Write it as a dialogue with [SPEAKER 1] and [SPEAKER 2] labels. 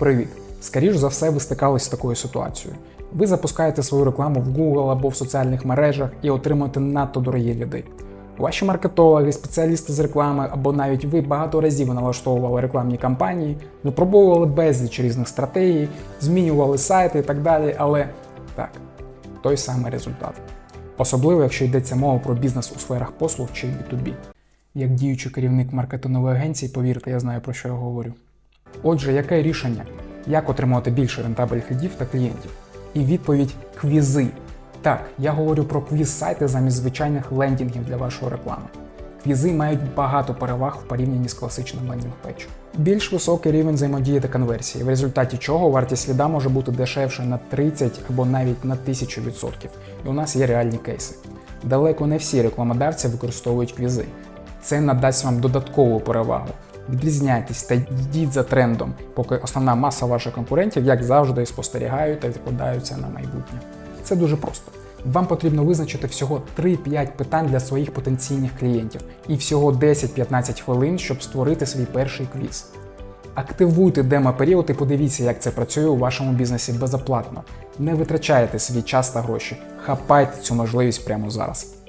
[SPEAKER 1] Привіт! Скоріш за все, ви стикались з такою ситуацією. Ви запускаєте свою рекламу в Google або в соціальних мережах і отримуєте надто дорогі ліди. Ваші маркетологи, спеціалісти з реклами або навіть ви багато разів налаштовували рекламні кампанії, випробовували безліч різних стратегій, змінювали сайти і так далі, але так, той самий результат. Особливо, якщо йдеться мова про бізнес у сферах послуг чи B2B. Як діючий керівник маркетингової агенції, повірте, я знаю про що я говорю. Отже, яке рішення? Як отримувати більше рентабельних лідів та клієнтів? І відповідь квізи. Так, я говорю про квіз-сайти замість звичайних лендінгів для вашої реклами. Квізи мають багато переваг в порівнянні з класичним лендінг-пейджем. Більш високий рівень взаємодії та конверсії, в результаті чого вартість ліда може бути дешевше на 30 або навіть на 1000%. І у нас є реальні кейси. Далеко не всі рекламодавці використовують квізи. Це надасть вам додаткову перевагу. Відрізняйтесь та йдіть за трендом, поки основна маса ваших конкурентів, як завжди, спостерігають та відкладаються на майбутнє. Це дуже просто. Вам потрібно визначити всього 3-5 питань для своїх потенційних клієнтів і всього 10-15 хвилин, щоб створити свій перший квіз. Активуйте демо-період і подивіться, як це працює у вашому бізнесі безоплатно. Не витрачайте свій час та гроші. Хапайте цю можливість прямо зараз.